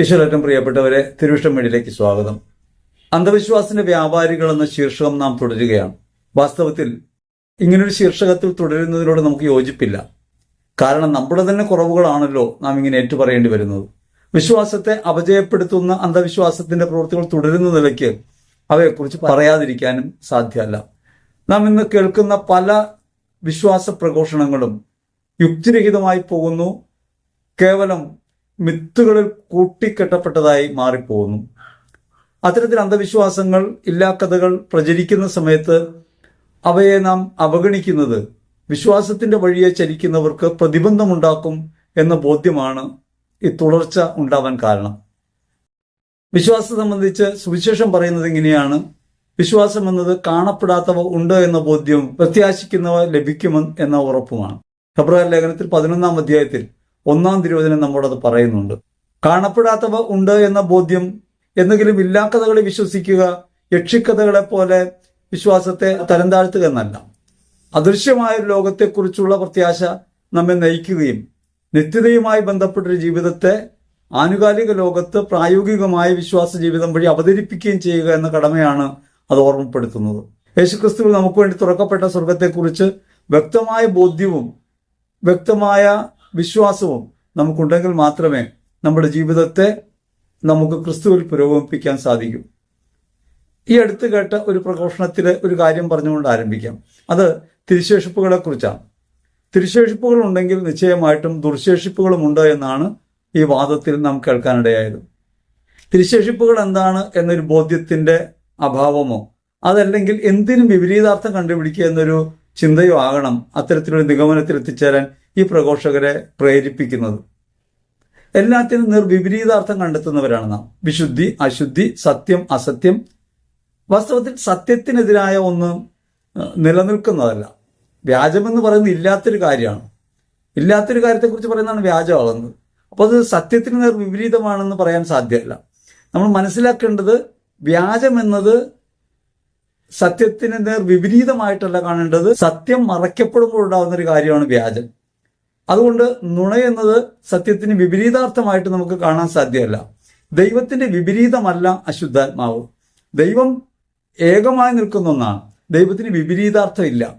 ഈശ്വരറ്റം പ്രിയപ്പെട്ടവരെ തിരുവിഷ്ടം വീടിലേക്ക് സ്വാഗതം. അന്ധവിശ്വാസിന്റെ വ്യാപാരികൾ എന്ന ശീർഷകം നാം തുടരുകയാണ്. വാസ്തവത്തിൽ ഇങ്ങനൊരു ശീർഷകത്തിൽ തുടരുന്നതിനോട് നമുക്ക് യോജിപ്പില്ല. കാരണം നമ്മുടെ തന്നെ കുറവുകളാണല്ലോ നാം ഇങ്ങനെ ഏറ്റുപറയേണ്ടി വരുന്നത്. വിശ്വാസത്തെ അപജയപ്പെടുത്തുന്ന അന്ധവിശ്വാസത്തിന്റെ പ്രവൃത്തികൾ തുടരുന്ന നിലയ്ക്ക് അവയെക്കുറിച്ച് പറയാതിരിക്കാനും സാധ്യമല്ല. നാം ഇന്ന് കേൾക്കുന്ന പല വിശ്വാസ പ്രഘോഷണങ്ങളും യുക്തിരഹിതമായി പോകുന്നു. കേവലം മിത്തുകളിൽ കൂട്ടിക്കെട്ടപ്പെട്ടതായി മാറിപ്പോകുന്നു. അത്തരത്തിൽ അന്ധവിശ്വാസങ്ങൾ ഇല്ലാക്കഥകൾ പ്രചരിക്കുന്ന സമയത്ത് അവയെ നാം അവഗണിക്കുന്നത് വിശ്വാസത്തിന്റെ വഴിയെ ചലിക്കുന്നവർക്ക് പ്രതിബന്ധമുണ്ടാക്കും എന്ന ബോധ്യമാണ് ഈ തുടർച്ച ഉണ്ടാവാൻ കാരണം. വിശ്വാസം സംബന്ധിച്ച് സുവിശേഷം പറയുന്നത് ഇങ്ങനെയാണ്. വിശ്വാസം എന്നത് കാണപ്പെടാത്തവ ഉണ്ട് എന്ന ബോധ്യവും പ്രത്യാശിക്കുന്നവ ലഭിക്കുമെന്ന് എന്ന ഉറപ്പുമാണ്. ഫെബ്രുവരി ലേഖനത്തിൽ പതിനൊന്നാം അധ്യായത്തിൽ ഒന്നാം തിരുവചനം നമ്മോടത് പറയുന്നുണ്ട്. കാണപ്പെടാത്തവ ഉണ്ട് എന്ന ബോധ്യം എന്തെങ്കിലും ഇല്ലാക്കഥകളെ വിശ്വസിക്കുക യക്ഷിക്കഥകളെ പോലെ വിശ്വാസത്തെ തരം താഴ്ത്തുക എന്നല്ല. അദൃശ്യമായ ഒരു ലോകത്തെക്കുറിച്ചുള്ള പ്രത്യാശ നമ്മെ നയിക്കുകയും നിത്യതയുമായി ബന്ധപ്പെട്ടൊരു ജീവിതത്തെ ആനുകാലിക ലോകത്ത് പ്രായോഗികമായ വിശ്വാസ ജീവിതം വഴി അവതരിപ്പിക്കുകയും ചെയ്യുക എന്ന കടമയാണ് അത് ഓർമ്മപ്പെടുത്തുന്നത്. യേശുക്രിസ്തുവിൽ നമുക്ക് വേണ്ടി തുറക്കപ്പെട്ട സ്വർഗത്തെക്കുറിച്ച് വ്യക്തമായ ബോധ്യവും വ്യക്തമായ വിശ്വാസവും നമുക്കുണ്ടെങ്കിൽ മാത്രമേ നമ്മുടെ ജീവിതത്തെ നമുക്ക് ക്രിസ്തുവിൽ പുരോഗമിപ്പിക്കാൻ സാധിക്കൂ. ഈ അടുത്ത് കേട്ട ഒരു പ്രഘോഷണത്തിലെ ഒരു കാര്യം പറഞ്ഞുകൊണ്ട് ആരംഭിക്കാം. അത് തിരുശേഷിപ്പുകളെ കുറിച്ചാണ് തിരുശേഷിപ്പുകൾ ഉണ്ടെങ്കിൽ നിശ്ചയമായിട്ടും ദുർശേഷിപ്പുകളും ഉണ്ട് എന്നാണ് ഈ വാദത്തിൽ നാം കേൾക്കാനിടയായത്. തിരുശേഷിപ്പുകൾ എന്താണ് എന്നൊരു ബോധ്യത്തിന്റെ അഭാവമോ? അതല്ലെങ്കിൽ എന്തിനും വിപരീതാർത്ഥം കണ്ടുപിടിക്കുക എന്നൊരു ചിന്തയോ ആകണം അത്തരത്തിലൊരു നിഗമനത്തിൽ എത്തിച്ചേരാൻ ഈ പ്രഘോഷകരെ പ്രേരിപ്പിക്കുന്നത്. എല്ലാത്തിനും നിർവിപരീതാർത്ഥം കണ്ടെത്തുന്നവരാണ് നാം. വിശുദ്ധി അശുദ്ധി സത്യം അസത്യം. വാസ്തവത്തിൽ സത്യത്തിനെതിരായ ഒന്നും നിലനിൽക്കുന്നതല്ല. വ്യാജമെന്ന് പറയുന്നത് ഇല്ലാത്തൊരു കാര്യമാണ്. ഇല്ലാത്തൊരു കാര്യത്തെക്കുറിച്ച് പറയുന്നതാണ് വ്യാജമാകുന്നത്. അപ്പോൾ അത് സത്യത്തിന് നേർ വിപരീതമാണെന്ന് പറയാൻ സാധ്യമല്ല. നമ്മൾ മനസ്സിലാക്കേണ്ടത് വ്യാജം എന്നത് സത്യത്തിന് നേർ വിപരീതമായിട്ടല്ല കാണേണ്ടത് സത്യം മറയ്ക്കപ്പെടുമ്പോൾ ഉണ്ടാകുന്ന ഒരു കാര്യമാണ് വ്യാജം. അതുകൊണ്ട് നുണ എന്നത് സത്യത്തിന് വിപരീതാർത്ഥമായിട്ട് നമുക്ക് കാണാൻ സാധ്യമല്ല. ദൈവത്തിന്റെ വിപരീതമല്ല അശുദ്ധാത്മാവ്. ദൈവം ഏകമായി നിൽക്കുന്ന ഒന്നാണ്. ദൈവത്തിന് വിപരീതാർത്ഥമില്ല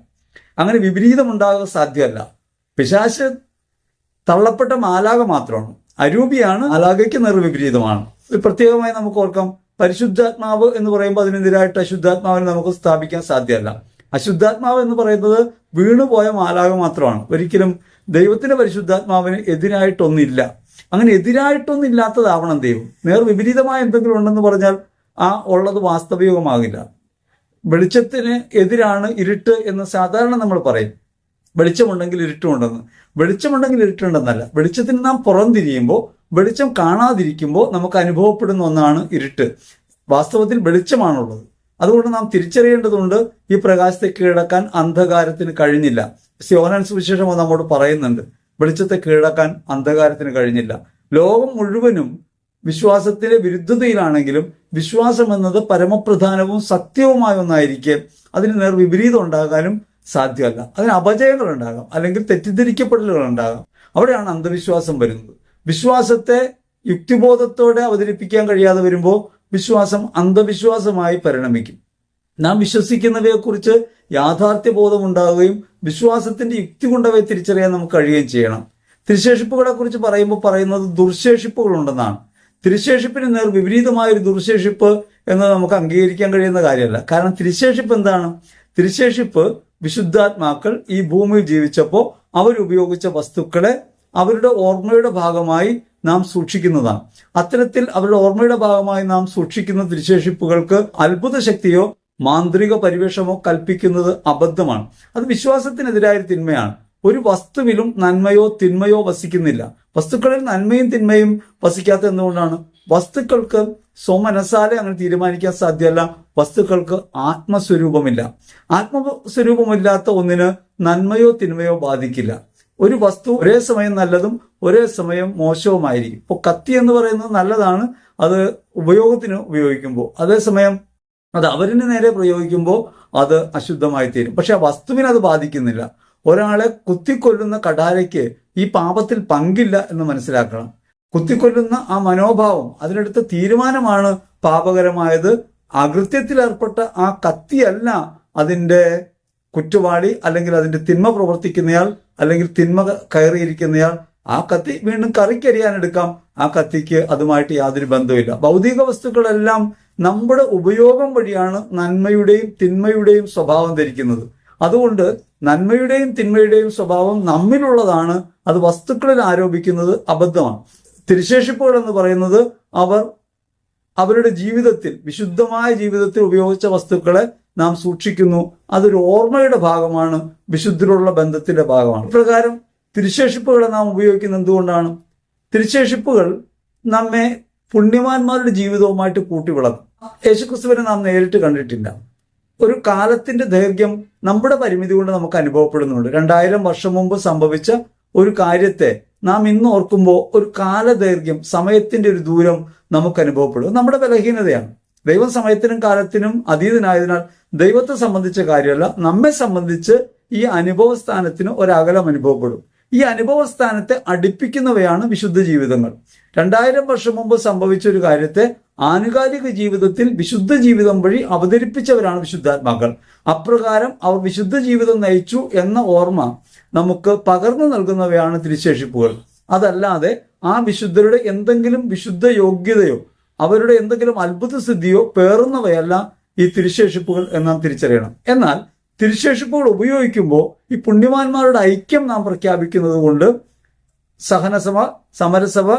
അങ്ങനെ വിപരീതം ഉണ്ടാകുക സാധ്യമല്ല. പിശാശ് തള്ളപ്പെട്ട മാലാക മാത്രമാണ്. അരൂപിയാണ് മാലാകയ്ക്ക് നിർവിപരീതമാണ് പ്രത്യേകമായി നമുക്ക് ഓർക്കാം. പരിശുദ്ധാത്മാവ് എന്ന് പറയുമ്പോൾ അതിനെതിരായിട്ട് അശുദ്ധാത്മാവിനെ നമുക്ക് സ്ഥാപിക്കാൻ സാധ്യമല്ല. അശുദ്ധാത്മാവ് എന്ന് പറയുന്നത് വീണുപോയ മാലാക മാത്രമാണ്. ഒരിക്കലും ദൈവത്തിന്റെ പരിശുദ്ധാത്മാവിന് എതിരായിട്ടൊന്നില്ല. അങ്ങനെ എതിരായിട്ടൊന്നില്ലാത്തതാവണം ദൈവം. നേർ വിപരീതമായ എന്തെങ്കിലും ഉണ്ടെന്ന് പറഞ്ഞാൽ ആ ഉള്ളത് വാസ്തവികമാകില്ല. വെളിച്ചത്തിന് എതിരാണ് ഇരുട്ട് എന്ന് സാധാരണ നമ്മൾ പറയും. വെളിച്ചമുണ്ടെങ്കിൽ ഇരുട്ടുമുണ്ടെന്ന്. വെളിച്ചമുണ്ടെങ്കിൽ ഇരുട്ടുണ്ടെന്നല്ല. വെളിച്ചത്തിന് നാം പുറംതിരിയുമ്പോൾ വെളിച്ചം കാണാതിരിക്കുമ്പോൾ നമുക്ക് അനുഭവപ്പെടുന്ന ഒന്നാണ് ഇരുട്ട്. വാസ്തവത്തിൽ വെളിച്ചമാണുള്ളത്. അതുകൊണ്ട് നാം തിരിച്ചറിയേണ്ടതുണ്ട് ഈ പ്രകാശത്തെ കീഴടക്കാൻ അന്ധകാരത്തിന് കഴിഞ്ഞില്ല. സിയോനൻ സുവിശേഷം നമ്മോട് പറയുന്നുണ്ട് വെളിച്ചത്തെ കീഴടക്കാൻ അന്ധകാരത്തിന് കഴിഞ്ഞില്ല. ലോകം മുഴുവനും വിശ്വാസത്തിലെ വിരുദ്ധതയിലാണെങ്കിലും വിശ്വാസം എന്നത് പരമപ്രധാനവും സത്യവുമായ ഒന്നായിരിക്കെ അതിന് നേർ വിപരീതം ഉണ്ടാകാനും സാധ്യമല്ല. അതിന് അപജയങ്ങൾ ഉണ്ടാകാം അല്ലെങ്കിൽ തെറ്റിദ്ധരിക്കപ്പെടലുകൾ ഉണ്ടാകാം അവിടെയാണ് അന്ധവിശ്വാസം വരുന്നത്. വിശ്വാസത്തെ യുക്തിബോധത്തോടെ അവതരിപ്പിക്കാൻ കഴിയാതെ വരുമ്പോൾ വിശ്വാസം അന്ധവിശ്വാസമായി പരിണമിക്കും. നാം വിശ്വസിക്കുന്നവയെക്കുറിച്ച് യാഥാർത്ഥ്യബോധം ഉണ്ടാവുകയും വിശ്വാസത്തിന്റെ യുക്തി കൊണ്ടവയെ തിരിച്ചറിയാൻ നമുക്ക് കഴിയുകയും ചെയ്യണം. തിരുശേഷിപ്പുകളെ കുറിച്ച് പറയുമ്പോൾ പറയുന്നത് ദുർശേഷിപ്പുകൾ ഉണ്ടെന്നാണ് തിരുശേഷിപ്പിന് നേർ വിപരീതമായ ഒരു ദുർശേഷിപ്പ് എന്ന് നമുക്ക് അംഗീകരിക്കാൻ കഴിയുന്ന കാര്യമല്ല. കാരണം തിരുശേഷിപ്പ് എന്താണ്? തിരുശേഷിപ്പ് വിശുദ്ധാത്മാക്കൾ ഈ ഭൂമിയിൽ ജീവിച്ചപ്പോൾ അവരുപയോഗിച്ച വസ്തുക്കളെ അവരുടെ ഓർമ്മയുടെ ഭാഗമായി നാം സൂക്ഷിക്കുന്നതാണ്. അത്തരത്തിൽ അവരുടെ ഓർമ്മയുടെ ഭാഗമായി നാം സൂക്ഷിക്കുന്ന ദൃശേഷിപ്പുകൾക്ക് അത്ഭുത ശക്തിയോ മാന്ത്രിക പരിവേഷമോ കൽപ്പിക്കുന്നത് അബദ്ധമാണ്. അത് വിശ്വാസത്തിനെതിരായ തിന്മയാണ്. ഒരു വസ്തുവിലും നന്മയോ തിന്മയോ വസിക്കുന്നില്ല. വസ്തുക്കളിൽ നന്മയും തിന്മയും വസിക്കാത്ത എന്തുകൊണ്ടാണ്? വസ്തുക്കൾക്ക് സ്വമനസാലെ അങ്ങനെ തീരുമാനിക്കാൻ സാധ്യമല്ല. വസ്തുക്കൾക്ക് ആത്മസ്വരൂപമില്ല. ആത്മസ്വരൂപമില്ലാത്ത ഒന്നിന് നന്മയോ തിന്മയോ ബാധിക്കില്ല. ഒരു വസ്തു ഒരേ സമയം നല്ലതും ഒരേ സമയം മോശവുമായിരിക്കും. ഇപ്പോൾ കത്തി എന്ന് പറയുന്നത് നല്ലതാണ് അത് ഉപയോഗത്തിന് ഉപയോഗിക്കുമ്പോൾ. അതേസമയം അത് അവരിന് നേരെ പ്രയോഗിക്കുമ്പോൾ അത് അശുദ്ധമായി തീരും പക്ഷെ ആ വസ്തുവിനെ അത് ബാധിക്കുന്നില്ല. ഒരാളെ കുത്തിക്കൊല്ലുന്ന കടാരയ്ക്ക് ഈ പാപത്തിൽ പങ്കില്ല എന്ന് മനസ്സിലാക്കണം. കുത്തിക്കൊല്ലുന്ന ആ മനോഭാവം അതിനെടുത്ത തീരുമാനമാണ് പാപകരമായത്. അകൃത്യത്തിൽ ഏർപ്പെട്ട ആ കത്തിയല്ല അതിന്റെ കുറ്റവാളി അല്ലെങ്കിൽ അതിന്റെ തിന്മ പ്രവർത്തിക്കുന്നയാൾ അല്ലെങ്കിൽ തിന്മ കയറിയിരിക്കുന്നയാൾ ആ കത്തി വീണ്ടും കറിക്കരിയാൻ എടുക്കാം. ആ കത്തിക്ക് അതുമായിട്ട് യാതൊരു ബന്ധവുമില്ല. ഭൗതിക വസ്തുക്കളെല്ലാം നമ്മുടെ ഉപയോഗം വഴിയാണ് നന്മയുടെയും തിന്മയുടെയും സ്വഭാവം ധരിക്കുന്നത്. അതുകൊണ്ട് നന്മയുടെയും തിന്മയുടെയും സ്വഭാവം നമ്മിലുള്ളതാണ്. അത് വസ്തുക്കളിൽ ആരോപിക്കുന്നത് അബദ്ധമാണ്. തിരുശേഷിപ്പുകൾ എന്ന് പറയുന്നത് അവർ അവരുടെ ജീവിതത്തിൽ വിശുദ്ധമായ ജീവിതത്തിൽ ഉപയോഗിച്ച വസ്തുക്കളെ നാം സൂക്ഷിക്കുന്നു. അതൊരു ഓർമ്മയുടെ ഭാഗമാണ് വിശുദ്ധരുള്ള ബന്ധത്തിന്റെ ഭാഗമാണ്. ഇപ്രകാരം തിരുശേഷിപ്പുകളെ നാം ഉപയോഗിക്കുന്നത് എന്തുകൊണ്ടാണ്? തിരുശേഷിപ്പുകൾ നമ്മെ പുണ്യവാന്മാരുടെ ജീവിതവുമായിട്ട് കൂട്ടിവിളക്കും. യേശുക്രിസ്തുവിനെ നാം നേരിട്ട് കണ്ടിട്ടില്ല. ഒരു കാലത്തിന്റെ ദൈർഘ്യം നമ്മുടെ പരിമിതി കൊണ്ട് നമുക്ക് അനുഭവപ്പെടുന്നുണ്ട്. രണ്ടായിരം വർഷം മുമ്പ് സംഭവിച്ച ഒരു കാര്യത്തെ നാം ഇന്ന് ഓർക്കുമ്പോൾ ഒരു കാലദൈർഘ്യം സമയത്തിന്റെ ഒരു ദൂരം നമുക്ക് അനുഭവപ്പെടും നമ്മുടെ ബലഹീനതയാണ്. ദൈവം സമയത്തിനും കാലത്തിനും അതീതനായതിനാൽ ദൈവത്തെ സംബന്ധിച്ച കാര്യമല്ല നമ്മെ സംബന്ധിച്ച് ഈ അനുഭവ സ്ഥാനത്തിന് ഒരകലം അനുഭവപ്പെടും. ഈ അനുഭവ സ്ഥാനത്തെ അടുപ്പിക്കുന്നവയാണ് വിശുദ്ധ ജീവിതങ്ങൾ. രണ്ടായിരം വർഷം മുമ്പ് സംഭവിച്ച ഒരു കാര്യത്തെ ആനുകാലിക ജീവിതത്തിൽ വിശുദ്ധ ജീവിതം വഴി അവതരിപ്പിച്ചവരാണ് വിശുദ്ധാത്മാക്കൾ. അപ്രകാരം അവർ വിശുദ്ധ ജീവിതം നയിച്ചു എന്ന ഓർമ്മ നമുക്ക് പകർന്നു നൽകുന്നവയാണ് തിരുശേഷിപ്പുകൾ. അതല്ലാതെ ആ വിശുദ്ധരുടെ എന്തെങ്കിലും വിശുദ്ധ യോഗ്യതയോ അവരുടെ എന്തെങ്കിലും അത്ഭുത സിദ്ധിയോ പേറുന്നവയല്ല ഈ തിരുശേഷിപ്പുകൾ എന്ന് നാം തിരിച്ചറിയണം. എന്നാൽ തിരുശേഷിപ്പുകൾ ഉപയോഗിക്കുമ്പോൾ ഈ പുണ്യവാന്മാരുടെ ഐക്യം നാം പ്രഖ്യാപിക്കുന്നത് കൊണ്ട് സഹനസഭ സമരസഭ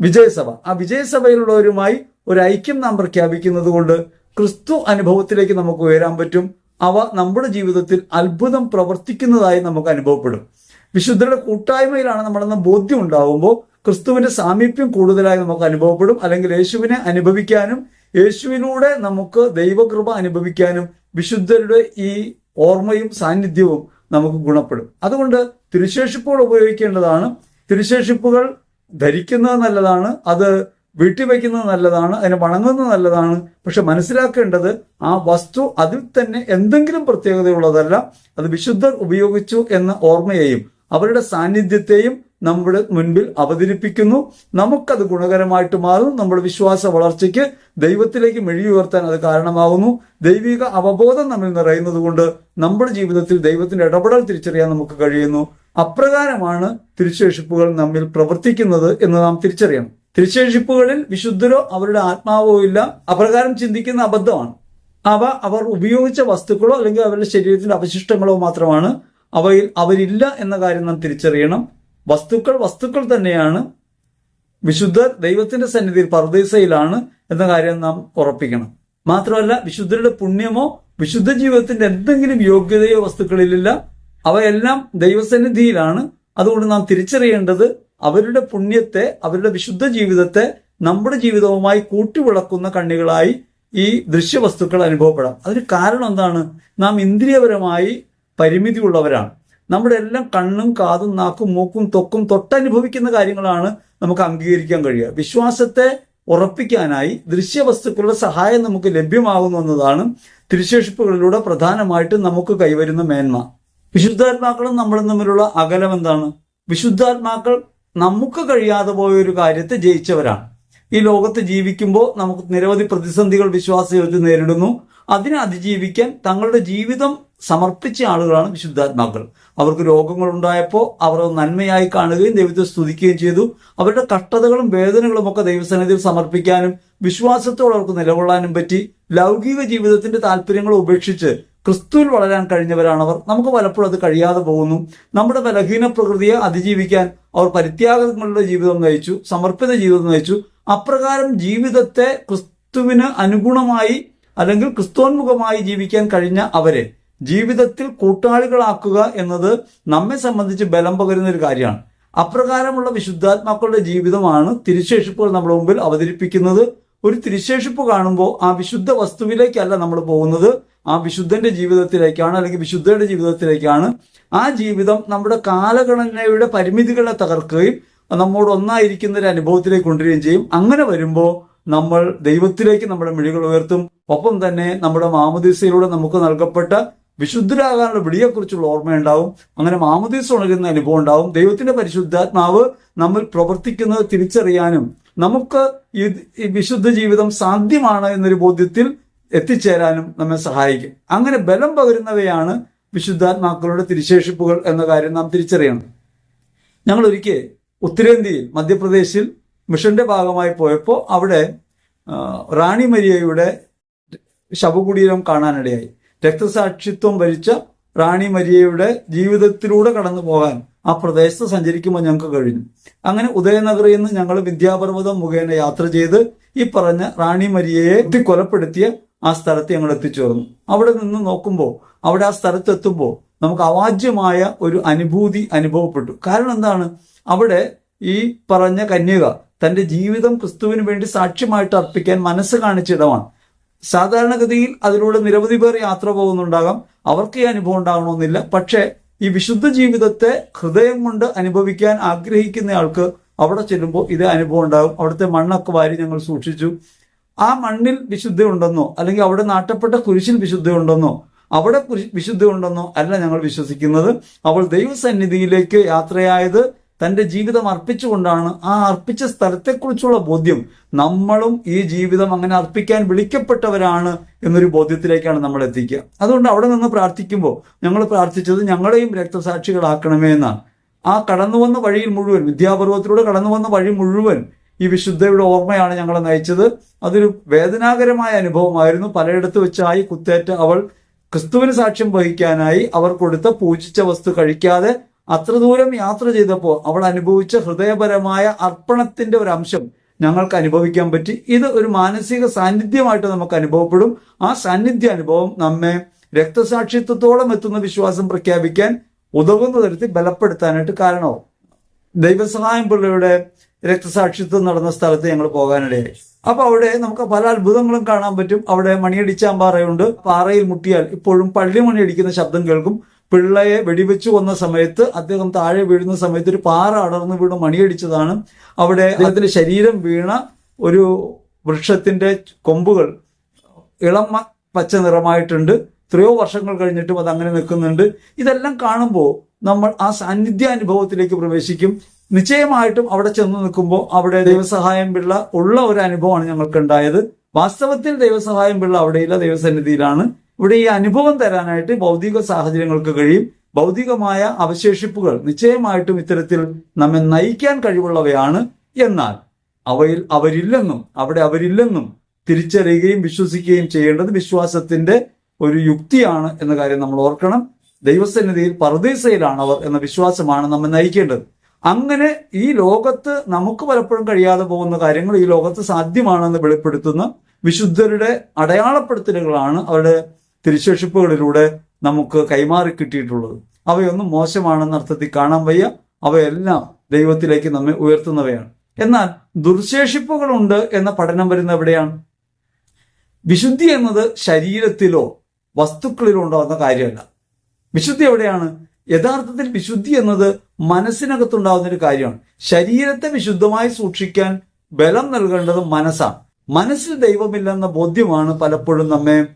വിജയസഭ ആ വിജയസഭയിലുള്ളവരുമായി ഒരു ഐക്യം നാം പ്രഖ്യാപിക്കുന്നത് കൊണ്ട് ക്രിസ്തു അനുഭവത്തിലേക്ക് നമുക്ക് ഉയരാൻ പറ്റും. അവ നമ്മുടെ ജീവിതത്തിൽ അത്ഭുതം പ്രവർത്തിക്കുന്നതായി നമുക്ക് അനുഭവപ്പെടും. വിശുദ്ധരുടെ കൂട്ടായ്മയിലാണ് നമ്മളെന്ന ബോധ്യം ഉണ്ടാവുമ്പോൾ ക്രിസ്തുവിന്റെ സാമീപ്യം കൂടുതലായി നമുക്ക് അനുഭവപ്പെടും. അല്ലെങ്കിൽ യേശുവിനെ അനുഭവിക്കാനും യേശുവിലൂടെ നമുക്ക് ദൈവകൃപ അനുഭവിക്കാനും വിശുദ്ധരുടെ ഈ ഓർമ്മയും സാന്നിധ്യവും നമുക്ക് ഗുണപ്പെടും. അതുകൊണ്ട് തിരുശേഷിപ്പുകൾ ഉപയോഗിക്കേണ്ടതാണ്. തിരുശേഷിപ്പുകൾ ധരിക്കുന്നത് നല്ലതാണ്. അത് വീട്ടിൽ വയ്ക്കുന്നത് നല്ലതാണ്. അതിനെ വണങ്ങുന്നത് നല്ലതാണ്. പക്ഷെ മനസ്സിലാക്കേണ്ടത് ആ വസ്തു അതിൽ തന്നെ എന്തെങ്കിലും പ്രത്യേകതയുള്ളതല്ല. അത് വിശുദ്ധർ ഉപയോഗിച്ചു എന്ന ഓർമ്മയെയും അവരുടെ സാന്നിധ്യത്തെയും നമ്മുടെ മുൻപിൽ അവതരിപ്പിക്കുന്നു. നമുക്കത് ഗുണകരമായിട്ട് മാറും. നമ്മുടെ വിശ്വാസ വളർച്ചയ്ക്ക് ദൈവത്തിലേക്ക് മെഴിയുയർത്താൻ അത് കാരണമാകുന്നു ദൈവിക അവബോധം നമ്മിൽ നിറയുന്നത് കൊണ്ട് നമ്മുടെ ജീവിതത്തിൽ ദൈവത്തിന്റെ ഇടപെടൽ തിരിച്ചറിയാൻ നമുക്ക് കഴിയുന്നു. അപ്രകാരമാണ് തിരുശേഷിപ്പുകൾ നമ്മിൽ പ്രവർത്തിക്കുന്നത് എന്ന് നാം തിരിച്ചറിയണം. തിരുശേഷിപ്പുകളിൽ വിശുദ്ധരോ അവരുടെ ആത്മാവോ ഇല്ല. അപ്രകാരം ചിന്തിക്കുന്ന അബദ്ധമാണ്. അവ അവർ ഉപയോഗിച്ച വസ്തുക്കളോ അല്ലെങ്കിൽ അവരുടെ ശരീരത്തിന്റെ അവശിഷ്ടങ്ങളോ മാത്രമാണ്. അവയിൽ അവരില്ല എന്ന കാര്യം നാം തിരിച്ചറിയണം. വസ്തുക്കൾ വസ്തുക്കൾ തന്നെയാണ്. വിശുദ്ധർ ദൈവത്തിന്റെ സന്നിധിയിൽ പർദേശയിലാണ് എന്ന കാര്യം നാം ഉറപ്പിക്കണം. മാത്രമല്ല വിശുദ്ധരുടെ പുണ്യമോ വിശുദ്ധ ജീവിതത്തിന്റെ എന്തെങ്കിലും യോഗ്യതയോ വസ്തുക്കളിലില്ല. അവയെല്ലാം ദൈവസന്നിധിയിലാണ്. അതുകൊണ്ട് നാം തിരിച്ചറിയേണ്ടത് അവരുടെ പുണ്യത്തെ അവരുടെ വിശുദ്ധ ജീവിതത്തെ നമ്മുടെ ജീവിതവുമായി കൂട്ടിവിളക്കുന്ന കണ്ണികളായി ഈ ദൃശ്യവസ്തുക്കൾ അനുഭവപ്പെടാം. അതിന് കാരണം എന്താണ്? നാം ഇന്ദ്രിയപരമായി പരിമിതിയുള്ളവരാണ്. നമ്മുടെ എല്ലാം കണ്ണും കാതും നാക്കും മൂക്കും തൊക്കും തൊട്ടനുഭവിക്കുന്ന കാര്യങ്ങളാണ് നമുക്ക് അംഗീകരിക്കാൻ കഴിയുക. വിശ്വാസത്തെ ഉറപ്പിക്കാനായി ദൃശ്യവസ്തുക്കളുടെ സഹായം നമുക്ക് ലഭ്യമാകുന്നു എന്നതാണ് തിരുശേഷിപ്പുകളിലൂടെ പ്രധാനമായിട്ടും നമുക്ക് കൈവരുന്ന മേന്മ. വിശുദ്ധാത്മാക്കളും നമ്മളും തമ്മിലുള്ള അകലം എന്താണ്? വിശുദ്ധാത്മാക്കൾ നമുക്ക് കഴിയാതെ പോയ ഒരു കാര്യത്തെ ജയിച്ചവരാണ്. ഈ ലോകത്ത് ജീവിക്കുമ്പോൾ നമുക്ക് നിരവധി പ്രതിസന്ധികൾ വിശ്വാസ ജീവിതത്തിൽ നേരിടുന്നു. അതിനെ അതിജീവിക്കാൻ തങ്ങളുടെ ജീവിതം സമർപ്പിച്ച ആളുകളാണ് വിശുദ്ധാത്മാക്കൾ. അവർക്ക് രോഗങ്ങൾ ഉണ്ടായപ്പോൾ അവർ നന്മയായി കാണുകയും ദൈവത്തെ സ്തുതിക്കുകയും ചെയ്തു. അവരുടെ കഷ്ടതകളും വേദനകളും ഒക്കെ ദൈവസന്നിധിയിൽ സമർപ്പിക്കാനും വിശ്വാസത്തോടെ അവർക്ക് നിലകൊള്ളാനും പറ്റി ലൗകിക ജീവിതത്തിന്റെ താല്പര്യങ്ങൾ ഉപേക്ഷിച്ച് ക്രിസ്തുവിൽ വളരാൻ കഴിഞ്ഞവരാണവർ. നമുക്ക് പലപ്പോഴും അത് കഴിയാതെ പോകുന്നു. നമ്മുടെ ബലഹീന പ്രകൃതിയെ അതിജീവിക്കാൻ അവർ പരിത്യാഗങ്ങളുടെ ജീവിതം നയിച്ചു സമർപ്പിത ജീവിതം നയിച്ചു. അപ്രകാരം ജീവിതത്തെ ക്രിസ്തുവിന് അനുഗുണമായി അല്ലെങ്കിൽ ക്രിസ്തോന്മുഖമായി ജീവിക്കാൻ കഴിഞ്ഞ അവരെ ജീവിതത്തിൽ കൂട്ടാളികളാക്കുക എന്നത് നമ്മെ സംബന്ധിച്ച് ബലം പകരുന്ന ഒരു കാര്യമാണ്. അപ്രകാരമുള്ള വിശുദ്ധാത്മാക്കളുടെ ജീവിതമാണ് തിരുശേഷിപ്പുകൾ നമ്മുടെ മുമ്പിൽ അവതരിപ്പിക്കുന്നത്. ഒരു തിരുശേഷിപ്പ് കാണുമ്പോൾ ആ വിശുദ്ധ വസ്തുവിലേക്കല്ല നമ്മൾ പോകുന്നത്. ആ വിശുദ്ധന്റെ ജീവിതത്തിലേക്കാണ് അല്ലെങ്കിൽ വിശുദ്ധയുടെ ജീവിതത്തിലേക്കാണ് ആ ജീവിതം നമ്മുടെ കാലഗണനയുടെ പരിമിതികളെ തകർക്കുകയും നമ്മോട് ഒന്നായിരിക്കുന്ന ഒരു അനുഭവത്തിലേക്ക് കൊണ്ടുവരികയും ചെയ്യും. അങ്ങനെ വരുമ്പോൾ നമ്മൾ ദൈവത്തിലേക്ക് നമ്മുടെ മിഴികൾ ഉയർത്തും. ഒപ്പം തന്നെ നമ്മുടെ മാമദീസയിലൂടെ നമുക്ക് നൽകപ്പെട്ട വിശുദ്ധരാകാനുള്ള വിളിയെക്കുറിച്ചുള്ള ഓർമ്മയുണ്ടാവും. അങ്ങനെ മാമദീസ് ഉണരുന്ന അനുഭവം ഉണ്ടാവും. ദൈവത്തിന്റെ പരിശുദ്ധാത്മാവ് നമ്മൾ പ്രവർത്തിക്കുന്നത് തിരിച്ചറിയാനും നമുക്ക് ഈ വിശുദ്ധ ജീവിതം സാധ്യമാണ് എന്നൊരു ബോധ്യത്തിൽ എത്തിച്ചേരാനും നമ്മെ സഹായിക്കും. അങ്ങനെ ബലം പകരുന്നവയാണ് വിശുദ്ധാത്മാക്കളുടെ തിരിശേഷിപ്പുകൾ എന്ന കാര്യം നാം തിരിച്ചറിയണം. ഞങ്ങൾ ഒരിക്കൽ ഉത്തരേന്ത്യയിൽ മധ്യപ്രദേശിൽ മിഷന്റെ ഭാഗമായി പോയപ്പോൾ അവിടെ റാണി മരിയയുടെ ശവകുടീരം കാണാനിടയായി. രക്തസാക്ഷിത്വം വരിച്ച റാണി മരിയയുടെ ജീവിതത്തിലൂടെ കടന്നു പോകാൻ ആ പ്രദേശത്ത് സഞ്ചരിക്കുമ്പോൾ ഞങ്ങൾക്ക് കഴിഞ്ഞു. അങ്ങനെ ഉദയനഗറിൽ നിന്ന് ഞങ്ങൾ വിദ്യാപർവതം മുഖേന യാത്ര ചെയ്ത് ഈ പറഞ്ഞ റാണി മരിയയെ കൊലപ്പെടുത്തിയ ആ സ്ഥലത്ത് ഞങ്ങൾ എത്തിച്ചേർന്നു. അവിടെ നിന്ന് നോക്കുമ്പോൾ അവിടെ ആ സ്ഥലത്തെത്തുമ്പോൾ നമുക്ക് അവാജ്യമായ ഒരു അനുഭൂതി അനുഭവപ്പെട്ടു. കാരണം എന്താണ്? അവിടെ ഈ പറഞ്ഞ കന്യക തന്റെ ജീവിതം ക്രിസ്തുവിന് വേണ്ടി സാക്ഷ്യമായിട്ട് അർപ്പിക്കാൻ മനസ്സ് കാണിച്ചിടമാണ് സാധാരണഗതിയിൽ അതിലൂടെ നിരവധി പേർ യാത്ര പോകുന്നുണ്ടാകാം. അവർക്ക് ഈ അനുഭവം ഉണ്ടാകണമെന്നില്ല പക്ഷേ ഈ വിശുദ്ധ ജീവിതത്തെ ഹൃദയം കൊണ്ട് അനുഭവിക്കാൻ ആഗ്രഹിക്കുന്ന ആൾക്ക് അവിടെ ചെല്ലുമ്പോൾ ഇതേ അനുഭവം ഉണ്ടാകും. അവിടുത്തെ മണ്ണൊക്കെ വാരി ഞങ്ങൾ സൂക്ഷിച്ചു. ആ മണ്ണിൽ വിശുദ്ധി ഉണ്ടെന്നോ അല്ലെങ്കിൽ അവിടെ നാട്ടപ്പെട്ട കുരിശിൽ വിശുദ്ധി ഉണ്ടെന്നോ അവിടെ വിശുദ്ധ ഉണ്ടെന്നോ അല്ല ഞങ്ങൾ വിശ്വസിക്കുന്നത്. അവൾ ദൈവസന്നിധിയിലേക്ക് യാത്രയായത് തന്റെ ജീവിതം അർപ്പിച്ചുകൊണ്ടാണ് ആ അർപ്പിച്ച സ്ഥലത്തെക്കുറിച്ചുള്ള ബോധ്യം നമ്മളും ഈ ജീവിതം അങ്ങനെ അർപ്പിക്കാൻ വിളിക്കപ്പെട്ടവരാണ് എന്നൊരു ബോധ്യത്തിലേക്കാണ് നമ്മൾ എത്തിക്കുക. അതുകൊണ്ട് അവിടെ നിന്ന് പ്രാർത്ഥിക്കുമ്പോൾ ഞങ്ങൾ പ്രാർത്ഥിച്ചത് ഞങ്ങളെയും രക്തസാക്ഷികളാക്കണമേ എന്നാണ്. ആ കടന്നു വന്ന വഴിയിൽ മുഴുവൻ വിദ്യാപർവത്തിലൂടെ കടന്നു വന്ന വഴി മുഴുവൻ ഈ വിശുദ്ധയുടെ ഓർമ്മയാണ് ഞങ്ങളെ നയിച്ചത്. അതൊരു വേദനാകരമായ അനുഭവമായിരുന്നു. പലയിടത്ത് വെച്ചായി കുത്തേറ്റ അവൾ ക്രിസ്തുവിന് സാക്ഷ്യം വഹിക്കാനായി അവർ കൊടുത്ത പൂജിച്ച വസ്തു കഴിക്കാതെ അത്ര ദൂരം യാത്ര ചെയ്തപ്പോൾ അവൾ അനുഭവിച്ച ഹൃദയപരമായ അർപ്പണത്തിന്റെ ഒരു അംശം ഞങ്ങൾക്ക് അനുഭവിക്കാൻ പറ്റി. ഇത് ഒരു മാനസിക സാന്നിധ്യമായിട്ട് നമുക്ക് അനുഭവപ്പെടും. ആ സാന്നിധ്യ അനുഭവം നമ്മെ രക്തസാക്ഷിത്വത്തോളം എത്തുന്ന വിശ്വാസം പ്രഖ്യാപിക്കാൻ ഉതകുന്ന തരത്തിൽ ബലപ്പെടുത്താനായിട്ട് കാരണമാവും. ദൈവസഹായം പിള്ളയുടെ രക്തസാക്ഷിത്വം നടന്ന സ്ഥലത്ത് ഞങ്ങൾ പോകാനിടയായി. അപ്പൊ അവിടെ നമുക്ക് പല അത്ഭുതങ്ങളും കാണാൻ പറ്റും. അവിടെ മണിയടിച്ചാൻ പാറയുണ്ട്. പാറയിൽ മുട്ടിയാൽ ഇപ്പോഴും പള്ളി മണിയടിക്കുന്ന ശബ്ദം കേൾക്കും. പിള്ളയെ വെടിവെച്ചു കൊന്ന സമയത്ത് അദ്ദേഹം താഴെ വീഴുന്ന സമയത്ത് ഒരു പാറ അടർന്നു വീണ് മണിയടിച്ചതാണ്. അവിടെ അദ്ദേഹത്തിന്റെ ശരീരം വീണ ഒരു വൃക്ഷത്തിന്റെ കൊമ്പുകൾ ഇളം പച്ച നിറമായിട്ടുണ്ട്. എത്രയോ വർഷങ്ങൾ കഴിഞ്ഞിട്ടും അത് അങ്ങനെ നിൽക്കുന്നുണ്ട്. ഇതെല്ലാം കാണുമ്പോൾ നമ്മൾ ആ സാന്നിധ്യാനുഭവത്തിലേക്ക് പ്രവേശിക്കും. നിശ്ചയമായിട്ടും അവിടെ ചെന്ന് നിൽക്കുമ്പോൾ അവിടെ ദൈവസഹായം പിള്ള ഉള്ള ഒരു അനുഭവമാണ് ഞങ്ങൾക്ക് ഉണ്ടായത് വാസ്തവത്തിൽ ദൈവസഹായം പിള്ള അവിടെയില്ല ദൈവസന്നിധിയിലാണ്. ഇവിടെ ഈ അനുഭവം തരാനായിട്ട് ഭൗതിക സാഹചര്യങ്ങൾക്ക് കഴിയും. ഭൗതികമായ അവശേഷിപ്പുകൾ നിശ്ചയമായിട്ടും ഇത്തരത്തിൽ നമ്മെ നയിക്കാൻ കഴിവുള്ളവയാണ് എന്നാൽ അവയിൽ അവരില്ലെന്നും അവിടെ അവരില്ലെന്നും തിരിച്ചറിയുകയും വിശ്വസിക്കുകയും ചെയ്യേണ്ടത് വിശ്വാസത്തിന്റെ ഒരു യുക്തിയാണ് എന്ന കാര്യം നമ്മൾ ഓർക്കണം. ദൈവസന്നിധിയിൽ പർദീസയിലാണ് എന്ന വിശ്വാസമാണ് നമ്മെ നയിക്കേണ്ടത്. അങ്ങനെ ഈ ലോകത്ത് നമുക്ക് പലപ്പോഴും കഴിയാതെ പോകുന്ന കാര്യങ്ങൾ ഈ ലോകത്ത് സാധ്യമാണെന്ന് വെളിപ്പെടുത്തുന്ന വിശുദ്ധരുടെ അടയാളപ്പെടുത്തലുകളാണ് അവരുടെ തിരുശേഷിപ്പുകളിലൂടെ നമുക്ക് കൈമാറി കിട്ടിയിട്ടുള്ളത്. അവയൊന്നും മോശമാണെന്ന അർത്ഥത്തിൽ കാണാൻ വയ്യ. അവയെല്ലാം ദൈവത്തിലേക്ക് നമ്മെ ഉയർത്തുന്നവയാണ്. എന്നാൽ ദുർശേഷിപ്പുകളുണ്ട് എന്ന പഠനം വരുന്ന എവിടെയാണ്? വിശുദ്ധി എന്നത് ശരീരത്തിലോ വസ്തുക്കളിലോ ഉണ്ടാകുന്ന കാര്യമല്ല. വിശുദ്ധി എവിടെയാണ്? യഥാർത്ഥത്തിൽ വിശുദ്ധി എന്നത് മനസ്സിനകത്തുണ്ടാകുന്ന ഒരു കാര്യമാണ്. ശരീരത്തെ വിശുദ്ധമായി സൂക്ഷിക്കാൻ ബലം നൽകേണ്ടത് മനസ്സാണ്. മനസ്സിൽ ദൈവമില്ലെന്ന ബോധ്യമാണ് പലപ്പോഴും നമ്മെ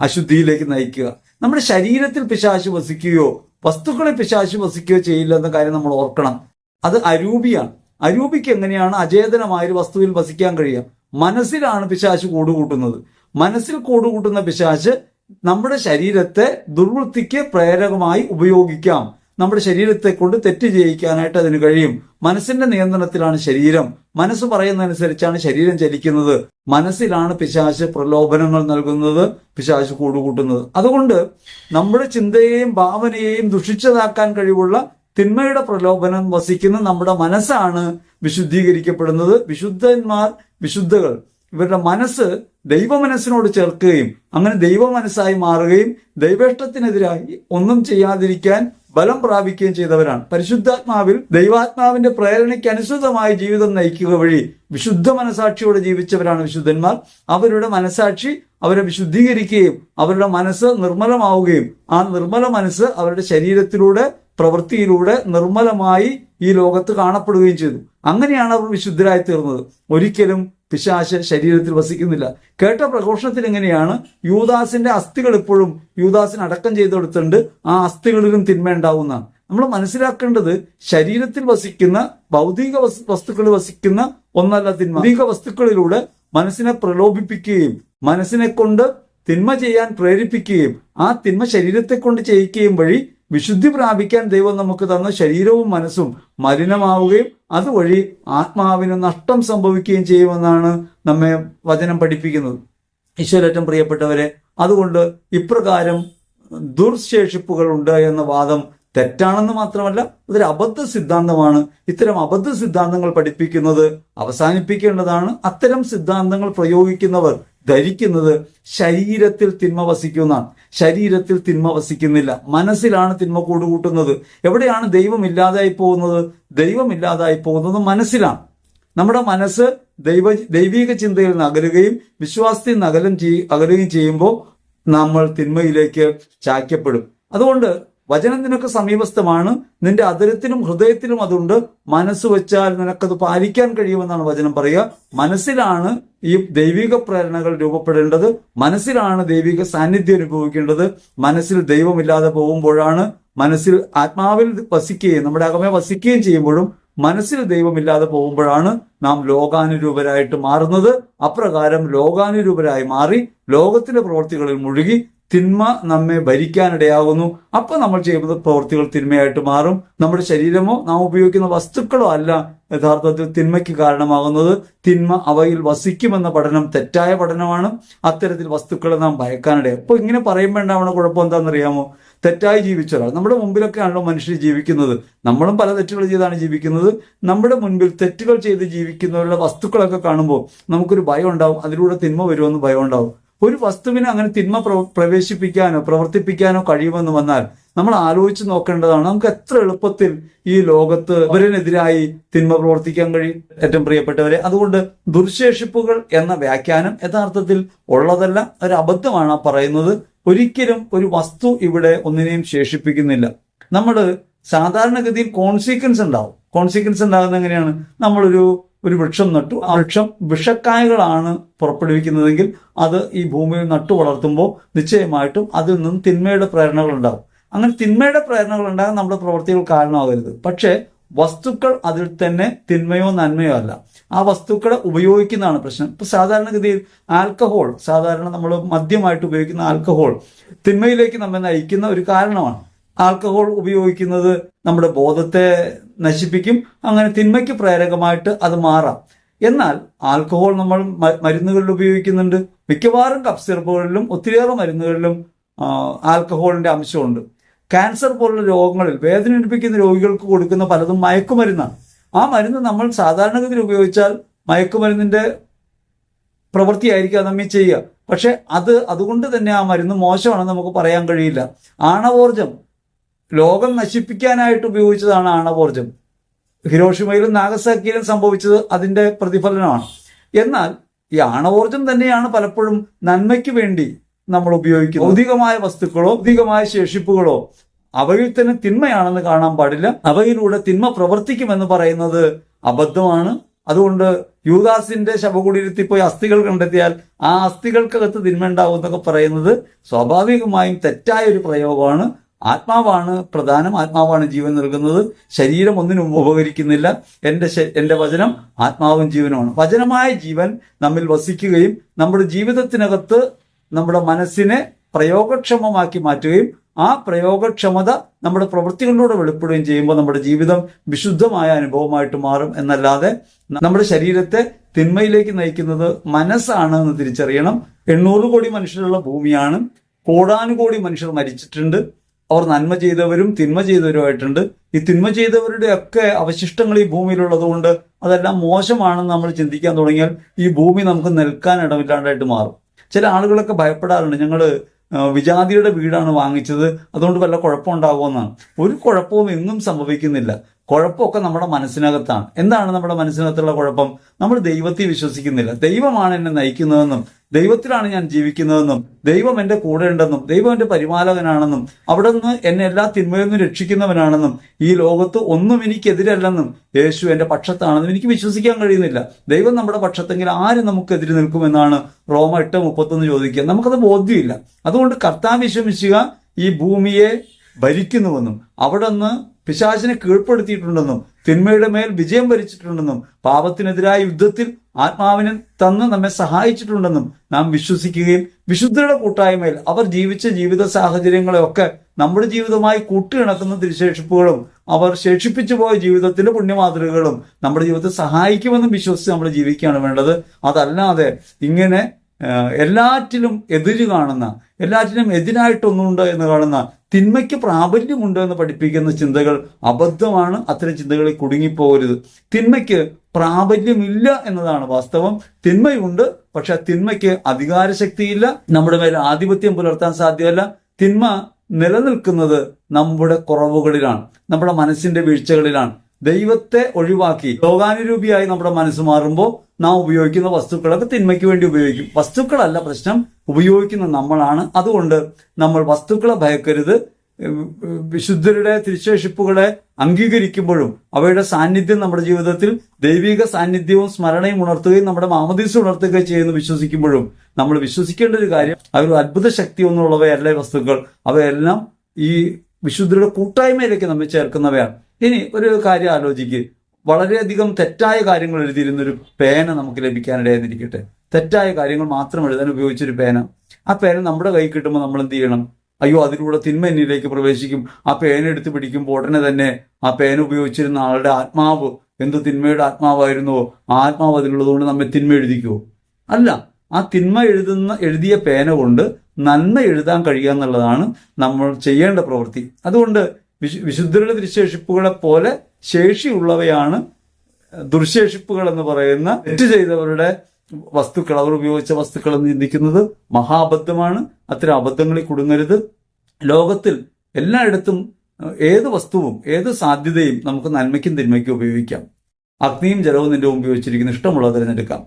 അശുദ്ധിയിലേക്ക് നയിക്കുക. നമ്മുടെ ശരീരത്തിൽ പിശാശ് വസിക്കുകയോ വസ്തുക്കളെ പിശാശ് വസിക്കുകയോ ചെയ്യില്ല എന്ന കാര്യം നമ്മൾ ഓർക്കണം. അത് അരൂപിയാണ്. അരൂപിക്ക് എങ്ങനെയാണ് അചേതനമായ ഒരു വസ്തുവിൽ വസിക്കാൻ കഴിയുക? മനസ്സിലാണ് പിശാശ് കൂടുകൂട്ടുന്നത്. മനസ്സിൽ കൂടുകൂട്ടുന്ന പിശാശ് നമ്മുടെ ശരീരത്തെ ദുർവൃത്തിക്ക് പ്രേരകമായി ഉപയോഗിക്കാം. നമ്മുടെ ശരീരത്തെ കൊണ്ട് തെറ്റ് ചെയ്യിക്കാനായിട്ട് അതിന് കഴിയും. മനസ്സിന്റെ നിയന്ത്രണത്തിലാണ് ശരീരം. മനസ്സ് പറയുന്നതനുസരിച്ചാണ് ശരീരം ചലിക്കുന്നത്. മനസ്സിലാണ് പിശാശ് പ്രലോഭനങ്ങൾ നൽകുന്നത് പിശാശ് കൂടുകൂട്ടുന്നത്. അതുകൊണ്ട് നമ്മുടെ ചിന്തയെയും ഭാവനയെയും ദുഷിച്ചതാക്കാൻ കഴിവുള്ള തിന്മയുടെ പ്രലോഭനം വസിക്കുന്ന നമ്മുടെ മനസ്സാണ് വിശുദ്ധീകരിക്കപ്പെടുന്നത്. വിശുദ്ധന്മാർ വിശുദ്ധകൾ ഇവരുടെ മനസ്സ് ദൈവ മനസ്സിനോട് ചേർക്കുകയും അങ്ങനെ ദൈവ മനസ്സായി മാറുകയും ദൈവേഷ്ടത്തിനെതിരായി ഒന്നും ചെയ്യാതിരിക്കാൻ ബലം പ്രാപിക്കുകയും ചെയ്തവരാണ്. പരിശുദ്ധാത്മാവിൽ ദൈവാത്മാവിന്റെ പ്രേരണയ്ക്ക് അനുസൃതമായ ജീവിതം നയിക്കുക വഴി വിശുദ്ധ മനസാക്ഷിയോടെ ജീവിച്ചവരാണ് വിശുദ്ധന്മാർ. അവരുടെ മനസാക്ഷി അവരെ വിശുദ്ധീകരിക്കുകയും അവരുടെ മനസ്സ് നിർമ്മലമാവുകയും ആ നിർമ്മല മനസ്സ് അവരുടെ ശരീരത്തിലൂടെ പ്രവൃത്തിയിലൂടെ നിർമ്മലമായി ഈ ലോകത്ത് കാണപ്പെടുകയും ചെയ്തു. അങ്ങനെയാണ് അവർ വിശുദ്ധരായി തീർന്നത്. ഒരിക്കലും പിശാശ് ശരീരത്തിൽ വസിക്കുന്നില്ല. കേട്ട പ്രഘോഷണത്തിൽ എങ്ങനെയാണ്? യൂദാസിന്റെ അസ്ഥികൾ ഇപ്പോഴും യൂദാസിന് അടക്കം ചെയ്തെടുത്തുണ്ട് ആ അസ്ഥികളിലും തിന്മ ഉണ്ടാവുന്നതാണ്. നമ്മൾ മനസ്സിലാക്കേണ്ടത് ശരീരത്തിൽ വസിക്കുന്ന ഭൗതിക വസ്- വസ്തുക്കളിൽ വസിക്കുന്ന ഒന്നല്ല തിന്മ. ഭൗതിക വസ്തുക്കളിലൂടെ മനസ്സിനെ പ്രലോഭിപ്പിക്കുകയും മനസ്സിനെ കൊണ്ട് തിന്മ ചെയ്യാൻ പ്രേരിപ്പിക്കുകയും ആ തിന്മ ശരീരത്തെ കൊണ്ട് ചെയ്യിക്കുകയും വഴി വിശുദ്ധി പ്രാപിക്കാൻ ദൈവം നമുക്ക് തന്ന ശരീരവും മനസ്സും മലിനമാവുകയും അതുവഴി ആത്മാവിന് നഷ്ടം സംഭവിക്കുകയും ചെയ്യുമെന്നാണ് നമ്മെ വചനം പഠിപ്പിക്കുന്നത്. ഈശ്വരറ്റം പ്രിയപ്പെട്ടവരെ അതുകൊണ്ട് ഇപ്രകാരം ദുർശേഷിപ്പുകൾ ഉണ്ട് എന്ന വാദം തെറ്റാണെന്ന് മാത്രമല്ല അതൊരു അബദ്ധ സിദ്ധാന്തമാണ്. ഇത്തരം അബദ്ധ സിദ്ധാന്തങ്ങൾ പഠിപ്പിക്കുന്നത് അവസാനിപ്പിക്കേണ്ടതാണ്. അത്തരം സിദ്ധാന്തങ്ങൾ പ്രയോഗിക്കുന്നവർ ധരിക്കുന്നത് ശരീരത്തിൽ തിന്മ വസിക്കുന്നതാണ്. ശരീരത്തിൽ തിന്മ വസിക്കുന്നില്ല. മനസ്സിലാണ് തിന്മ കൂടുകൂട്ടുന്നത്. എവിടെയാണ് ദൈവം ഇല്ലാതായി പോകുന്നത്? ദൈവം ഇല്ലാതായി പോകുന്നത് മനസ്സിലാണ്. നമ്മുടെ മനസ്സ് ദൈവ ദൈവിക ചിന്തയിൽ നിന്ന് അകലുകയും വിശ്വാസത്തിൽ നിന്ന് അകലും അകലുകയും ചെയ്യുമ്പോൾ നമ്മൾ തിന്മയിലേക്ക് ചായ്ക്കപ്പെടും. അതുകൊണ്ട് വചനം നിനക്ക് സമീപസ്ഥമാണ്. നിന്റെ അതിരത്തിലും ഹൃദയത്തിലും അതുണ്ട്. മനസ്സ് വെച്ചാൽ നിനക്കത് പാലിക്കാൻ കഴിയുമെന്നാണ് വചനം പറയുക. മനസ്സിലാണ് ഈ ദൈവിക പ്രേരണകൾ രൂപപ്പെടേണ്ടത്. മനസ്സിലാണ് ദൈവിക സാന്നിധ്യം അനുഭവിക്കേണ്ടത്. മനസ്സിൽ ദൈവമില്ലാതെ പോകുമ്പോഴാണ് മനസ്സിൽ ആത്മാവിൽ വസിക്കുകയും നമ്മുടെ അകമേ വസിക്കുകയും ചെയ്യുമ്പോഴും മനസ്സിൽ ദൈവമില്ലാതെ പോകുമ്പോഴാണ് നാം ലോകാനുരൂപരായിട്ട് മാറുന്നത്. അപ്രകാരം ലോകാനുരൂപരായി മാറി ലോകത്തിലെ പ്രവർത്തികളിൽ മുഴുകി തിന്മ നമ്മെ ഭരിക്കാനിടയാകുന്നു അപ്പോൾ നമ്മൾ ചെയ്യുന്ന പ്രവൃത്തികൾ തിന്മയായിട്ട് മാറും. നമ്മുടെ ശരീരമോ നാം ഉപയോഗിക്കുന്ന വസ്തുക്കളോ അല്ല യഥാർത്ഥത്തിൽ തിന്മയ്ക്ക് കാരണമാകുന്നത്. തിന്മ അവയിൽ വസിക്കുമെന്ന പഠനം തെറ്റായ പഠനമാണ്. അത്തരത്തിൽ വസ്തുക്കളെ നാം ഭയക്കാനിടയാകും അപ്പോൾ ഇങ്ങനെ പറയുമ്പോൾ ഉണ്ടാവുന്ന കുഴപ്പം എന്താണെന്നറിയാമോ? തെറ്റായി ജീവിച്ച ഒരാൾ. നമ്മുടെ മുമ്പിലൊക്കെയാണല്ലോ മനുഷ്യർ ജീവിക്കുന്നത്. നമ്മളും പല തെറ്റുകൾ ചെയ്താണ് ജീവിക്കുന്നത്. നമ്മുടെ മുൻപിൽ തെറ്റുകൾ ചെയ്ത് ജീവിക്കുന്നവരുടെ വസ്തുക്കളൊക്കെ കാണുമ്പോൾ നമുക്കൊരു ഭയം ഉണ്ടാവും. അതിലൂടെ തിന്മ വരുമെന്ന് ഭയം ഉണ്ടാവും. ഒരു വസ്തുവിനെ അങ്ങനെ തിന്മ പ്ര- പ്രവേശിപ്പിക്കാനോ പ്രവർത്തിപ്പിക്കാനോ കഴിയുമെന്ന് വന്നാൽ നമ്മൾ ആലോചിച്ച് നോക്കേണ്ടതാണ് നമുക്ക് എത്ര എളുപ്പത്തിൽ ഈ ലോകത്ത് അവരിനെതിരായി തിന്മ പ്രവർത്തിക്കാൻ കഴിയും. ഏറ്റവും പ്രിയപ്പെട്ടവരെ അതുകൊണ്ട് ദുർശേഷിപ്പുകൾ എന്ന വ്യാഖ്യാനം യഥാർത്ഥത്തിൽ ഉള്ളതല്ല ഒരു അബദ്ധമാണ് പറയുന്നത്. ഒരിക്കലും ഒരു വസ്തു ഇവിടെ ഒന്നിനെയും ശേഷിപ്പിക്കുന്നില്ല. നമ്മൾ സാധാരണഗതിയിൽ കോൺസിക്വൻസ് ഉണ്ടാവും. കോൺസിക്വൻസ് ഉണ്ടാകുന്ന എങ്ങനെയാണ്? നമ്മളൊരു ഒരു വൃക്ഷം നട്ടു. ആ വൃക്ഷം വിഷക്കായകളാണ് പുറപ്പെടുവിക്കുന്നതെങ്കിൽ അത് ഈ ഭൂമിയിൽ നട്ടു വളർത്തുമ്പോൾ നിശ്ചയമായിട്ടും അതിൽ നിന്നും തിന്മയുടെ പ്രേരണകൾ ഉണ്ടാകും. അങ്ങനെ തിന്മയുടെ പ്രേരണകൾ ഉണ്ടാകാൻ നമ്മുടെ പ്രവൃത്തികൾ കാരണമാകരുത്. പക്ഷേ വസ്തുക്കൾ അതിൽ തന്നെ തിന്മയോ നന്മയോ അല്ല. ആ വസ്തുക്കളെ ഉപയോഗിക്കുന്നതാണ് പ്രശ്നം. ഇപ്പൊ സാധാരണഗതിയിൽ ആൽക്കഹോൾ സാധാരണ നമ്മൾ മദ്യമായിട്ട് ഉപയോഗിക്കുന്ന ആൽക്കഹോൾ തിന്മയിലേക്ക് നമ്മെ നയിക്കുന്ന ഒരു കാരണമാണ്. ആൽക്കഹോൾ ഉപയോഗിക്കുന്നത് നമ്മുടെ ബോധത്തെ നശിപ്പിക്കും അങ്ങനെ തിന്മയ്ക്ക് പ്രേരകമായിട്ട് അത് മാറാം. എന്നാൽ ആൽക്കഹോൾ നമ്മൾ മരുന്നുകളിൽ ഉപയോഗിക്കുന്നുണ്ട്. മിക്കവാറും കഫ് സിറപ്പുകളിലും ഒത്തിരിയേറെ മരുന്നുകളിലും ആൽക്കഹോളിന്റെ അംശമുണ്ട്. ക്യാൻസർ പോലുള്ള രോഗങ്ങളിൽ വേദന അനുഭവിക്കുന്ന രോഗികൾക്ക് കൊടുക്കുന്ന പലതും മയക്കുമരുന്നാണ്. ആ മരുന്ന് നമ്മൾ സാധാരണഗതിയിൽ ഉപയോഗിച്ചാൽ മയക്കുമരുന്നിന്റെ പ്രവൃത്തിയായിരിക്കും നമ്മി ചെയ്യുക. പക്ഷെ അത് അതുകൊണ്ട് തന്നെ ആ മരുന്ന് മോശമാണെന്ന് നമുക്ക് പറയാൻ കഴിയില്ല. ആണവോർജം ലോകം നശിപ്പിക്കാനായിട്ട് ഉപയോഗിച്ചതാണ് ആണവോർജം. ഹിരോഷിമയിലും നാഗസാക്കിയിലും സംഭവിച്ചത് അതിന്റെ പ്രതിഫലനമാണ്. എന്നാൽ ഈ ആണവോർജം തന്നെയാണ് പലപ്പോഴും നന്മയ്ക്ക് വേണ്ടി നമ്മൾ ഉപയോഗിക്കുന്നത്. ഭൗതികമായ വസ്തുക്കളോ ഭൗതികമായ ശേഷിപ്പുകളോ അവയിൽ തന്നെ തിന്മയാണെന്ന് കാണാൻ പാടില്ല. അവയിലൂടെ തിന്മ പ്രവർത്തിക്കുമെന്ന് പറയുന്നത് അബദ്ധമാണ്. അതുകൊണ്ട് യൂദാസിന്റെ ശവകുടീരത്തിൽ പോയി അസ്ഥികൾ കണ്ടെത്തിയാൽ ആ അസ്ഥികൾക്കകത്ത് തിന്മ ഉണ്ടാവും എന്നൊക്കെ പറയുന്നത് സ്വാഭാവികമായും തെറ്റായ ഒരു പ്രയോഗമാണ്. ആത്മാവാണ് പ്രധാനം ആത്മാവാണ് ജീവൻ നൽകുന്നത്. ശരീരം ഒന്നിനും ഉപകരിക്കുന്നില്ല. എന്റെ എന്റെ വചനം ആത്മാവും ജീവനുമാണ്. വചനമായ ജീവൻ നമ്മിൽ വസിക്കുകയും നമ്മുടെ ജീവിതത്തിനകത്ത് നമ്മുടെ മനസ്സിനെ പ്രയോഗക്ഷമമാക്കി മാറ്റുകയും ആ പ്രയോഗക്ഷമത നമ്മുടെ പ്രവൃത്തികളിലൂടെ വെളിപ്പെടുകയും ചെയ്യുമ്പോൾ നമ്മുടെ ജീവിതം വിശുദ്ധമായ അനുഭവമായിട്ട് മാറും എന്നല്ലാതെ നമ്മുടെ ശരീരത്തെ തിന്മയിലേക്ക് നയിക്കുന്നത് മനസ്സാണ് എന്ന് തിരിച്ചറിയണം. എണ്ണൂറ് കോടി മനുഷ്യരുള്ള ഭൂമിയാണ്. കോടാനുകോടി മനുഷ്യർ മരിച്ചിട്ടുണ്ട്. അവർ നന്മ ചെയ്തവരും തിന്മ ചെയ്തവരുമായിട്ടുണ്ട്. ഈ തിന്മ ചെയ്തവരുടെ ഒക്കെ അവശിഷ്ടങ്ങൾ ഈ ഭൂമിയിലുള്ളത് കൊണ്ട് അതെല്ലാം മോശമാണെന്ന് നമ്മൾ ചിന്തിക്കാൻ തുടങ്ങിയാൽ ഈ ഭൂമി നമുക്ക് നിൽക്കാൻ ഇടമില്ലാണ്ടായിട്ട് മാറും. ചില ആളുകളൊക്കെ ഭയപ്പെടാറുണ്ട്. ഞങ്ങൾ വിജാതിയുടെ വീടാണ് വാങ്ങിച്ചത്. അതുകൊണ്ട് വല്ല കുഴപ്പമുണ്ടാകുമെന്നാണ് ഒരു കുഴപ്പവും എങ്ങും സംഭവിക്കുന്നില്ല. കുഴപ്പമൊക്കെ നമ്മുടെ മനസ്സിനകത്താണ്. എന്താണ് നമ്മുടെ മനസ്സിനകത്തുള്ള കുഴപ്പം? നമ്മൾ ദൈവത്തെ വിശ്വസിക്കുന്നില്ല. ദൈവമാണ് എന്നെ നയിക്കുന്നതെന്നും ദൈവത്തിലാണ് ഞാൻ ജീവിക്കുന്നതെന്നും ദൈവം എന്റെ കൂടെ ഉണ്ടെന്നും ദൈവം എന്റെ പരിപാലകനാണെന്നും അവിടെ നിന്ന് എന്നെ എല്ലാ തിന്മയിൽ നിന്നും രക്ഷിക്കുന്നവനാണെന്നും ഈ ലോകത്ത് ഒന്നും എനിക്കെതിരല്ലെന്നും യേശു എന്റെ പക്ഷത്താണെന്നും എനിക്ക് വിശ്വസിക്കാൻ കഴിയുന്നില്ല. ദൈവം നമ്മുടെ പക്ഷത്തെങ്കിൽ ആര് നമുക്കെതിരെ നിൽക്കുമെന്നാണ് റോമ എട്ട് മുപ്പത്തൊന്ന് ചോദിക്കുക. നമുക്കത് ബോധ്യമില്ല. അതുകൊണ്ട് കർത്താവ് വിശ്വസിക്കുക ഈ ഭൂമിയെ ഭരിക്കുന്നുവെന്നും അവിടെ നിന്ന് പിശാചിനെ കീഴ്പ്പെടുത്തിയിട്ടുണ്ടെന്നും തിന്മയുടെ മേൽ വിജയം ഭരിച്ചിട്ടുണ്ടെന്നും പാപത്തിനെതിരായ യുദ്ധത്തിൽ ആത്മാവിനെ തന്ന് നമ്മെ സഹായിച്ചിട്ടുണ്ടെന്നും നാം വിശ്വസിക്കുകയും വിശുദ്ധരുടെ കൂട്ടായ്മയിൽ അവർ ജീവിച്ച ജീവിത സാഹചര്യങ്ങളെയൊക്കെ നമ്മുടെ ജീവിതമായി കൂട്ടിയിണക്കുന്ന തിരുശേഷിപ്പുകളും അവർ ശേഷിപ്പിച്ചു പോയ ജീവിതത്തിന്റെ പുണ്യമാതൃകകളും നമ്മുടെ ജീവിതത്തെ സഹായിക്കുമെന്നും വിശ്വസിച്ച് നമ്മൾ ജീവിക്കുകയാണ് വേണ്ടത്. അതല്ലാതെ ഇങ്ങനെ എല്ലാറ്റിലും എതിര് കാണുന്ന എല്ലാറ്റിനും എതിരായിട്ടൊന്നുണ്ട് എന്ന് കാണുന്ന തിന്മയ്ക്ക് പ്രാബല്യമുണ്ട് എന്ന് പഠിപ്പിക്കുന്ന ചിന്തകൾ അബദ്ധമാണ്. അത്തരം ചിന്തകളിൽ കുടുങ്ങിപ്പോകരുത്. തിന്മയ്ക്ക് പ്രാബല്യമില്ല എന്നതാണ് വാസ്തവം. തിന്മയുണ്ട് പക്ഷെ തിന്മയ്ക്ക് അധികാരശക്തിയില്ല. നമ്മുടെ മേൽ ആധിപത്യം പുലർത്താൻ സാധ്യമല്ല. തിന്മ നിലനിൽക്കുന്നത് നമ്മുടെ കുറവുകളിലാണ് നമ്മുടെ മനസ്സിന്റെ വീഴ്ചകളിലാണ്. ദൈവത്തെ ഒഴിവാക്കി ലോകാനുരൂപിയായി നമ്മുടെ മനസ്സ് മാറുമ്പോൾ നാം ഉപയോഗിക്കുന്ന വസ്തുക്കളൊക്കെ തിന്മയ്ക്ക് വേണ്ടി ഉപയോഗിക്കും. വസ്തുക്കളല്ല പ്രശ്നം. ഉപയോഗിക്കുന്ന നമ്മളാണ്. അതുകൊണ്ട് നമ്മൾ വസ്തുക്കളെ ഭയക്കരുത്. വിശുദ്ധരുടെ തിരിശേഷിപ്പുകളെ അംഗീകരിക്കുമ്പോഴും അവയുടെ സാന്നിധ്യം നമ്മുടെ ജീവിതത്തിൽ ദൈവിക സാന്നിധ്യവും സ്മരണയും ഉണർത്തുകയും നമ്മുടെ മാമദീസ് ഉണർത്തുകയും ചെയ്യുന്നു വിശ്വസിക്കുമ്പോഴും നമ്മൾ വിശ്വസിക്കേണ്ട ഒരു കാര്യം അവർ അത്ഭുത ശക്തി ഒന്നുള്ളവയല്ല വസ്തുക്കൾ. അവയെല്ലാം ഈ വിശുദ്ധരുടെ കൂട്ടായ്മയിലേക്ക് നമ്മെ ചേർക്കുന്നവയാണ്. ഇനി ഒരു കാര്യം ആലോചിക്ക്. വളരെയധികം തെറ്റായ കാര്യങ്ങൾ എഴുതിയിരുന്ന ഒരു പേന നമുക്ക് ലഭിക്കാനിടയെന്നിരിക്കട്ടെ തെറ്റായ കാര്യങ്ങൾ മാത്രം എഴുതാൻ ഉപയോഗിച്ചൊരു പേന. ആ പേന നമ്മുടെ കൈ കിട്ടുമ്പോൾ നമ്മൾ എന്ത് ചെയ്യണം? അയ്യോ അതിലൂടെ തിന്മ എന്നിലേക്ക് പ്രവേശിക്കും. ആ പേന എടുത്ത് പിടിക്കുമ്പോൾ ഉടനെ തന്നെ ആ പേന ഉപയോഗിച്ചിരുന്ന ആളുടെ ആത്മാവ് എന്ത് തിന്മയുടെ ആത്മാവായിരുന്നുവോ? ആ ആത്മാവ് അതിലുള്ളതുകൊണ്ട് നമ്മെ തിന്മ എഴുതിക്കുവോ? അല്ല ആ തിന്മ എഴുതുന്ന എഴുതിയ പേന കൊണ്ട് നന്മ എഴുതാൻ കഴിയുക എന്നുള്ളതാണ് നമ്മൾ ചെയ്യേണ്ട പ്രവൃത്തി. അതുകൊണ്ട് വിശുദ്ധരുടെ ദുശേഷിപ്പുകളെ പോലെ ശേഷിയുള്ളവയാണ് ദുർശേഷിപ്പുകൾ എന്ന് പറയുന്ന തെറ്റ് ചെയ്തവരുടെ വസ്തുക്കൾ. അവർ ഉപയോഗിച്ച വസ്തുക്കൾ എന്ന് ചിന്തിക്കുന്നത് മഹാബദ്ധമാണ്. അത്തരം അബദ്ധങ്ങളിൽ കുടുങ്ങരുത്. ലോകത്തിൽ എല്ലായിടത്തും ഏത് വസ്തുവും ഏത് സാധ്യതയും നമുക്ക് നന്മയ്ക്കും തിന്മയ്ക്കും ഉപയോഗിക്കാം. അഗ്നിയും ജലവും നിന്റെ ഉപയോഗിച്ചിരിക്കുന്ന ഇഷ്ടമുള്ള തിരഞ്ഞെടുക്കാം.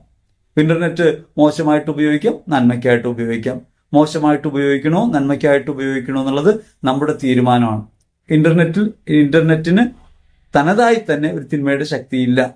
ഇന്റർനെറ്റ് മോശമായിട്ട് ഉപയോഗിക്കാം നന്മയ്ക്കായിട്ട് ഉപയോഗിക്കാം. മോശമായിട്ട് ഉപയോഗിക്കണോ നന്മയ്ക്കായിട്ട് ഉപയോഗിക്കണോ എന്നുള്ളത് നമ്മുടെ തീരുമാനമാണ്. ഇന്റർനെറ്റിൽ ഇന്റർനെറ്റിന് തനതായി തന്നെ ഒരു തിന്മയുടെ ശക്തിയില്ല.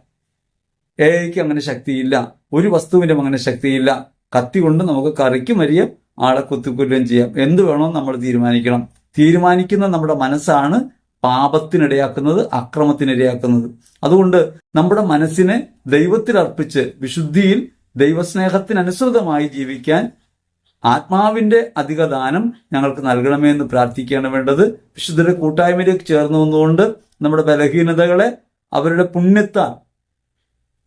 എ ഐക്ക് അങ്ങനെ ശക്തിയില്ല. ഒരു വസ്തുവിനും അങ്ങനെ ശക്തിയില്ല. കത്തി കൊണ്ട് നമുക്ക് കറിക്കും വരിക ആളെ കുത്തിക്കൊല്ലുകയും ചെയ്യാം. എന്ത് വേണോ നമ്മൾ തീരുമാനിക്കണം. തീരുമാനിക്കുന്ന നമ്മുടെ മനസ്സാണ് പാപത്തിനിടയാക്കുന്നത് അക്രമത്തിനിടയാക്കുന്നത്. അതുകൊണ്ട് നമ്മുടെ മനസ്സിനെ ദൈവത്തിൽ അർപ്പിച്ച് വിശുദ്ധിയിൽ ദൈവസ്നേഹത്തിനനുസൃതമായി ജീവിക്കാൻ ആത്മാവിന്റെ അധിക ദാനം ഞങ്ങൾക്ക് നൽകണമേ എന്ന് പ്രാർത്ഥിക്കുകയാണ് വേണ്ടത്. വിശുദ്ധരുടെ കൂട്ടായ്മയിലേക്ക് ചേർന്ന് വന്നുകൊണ്ട് നമ്മുടെ ബലഹീനതകളെ അവരുടെ പുണ്യത്താൽ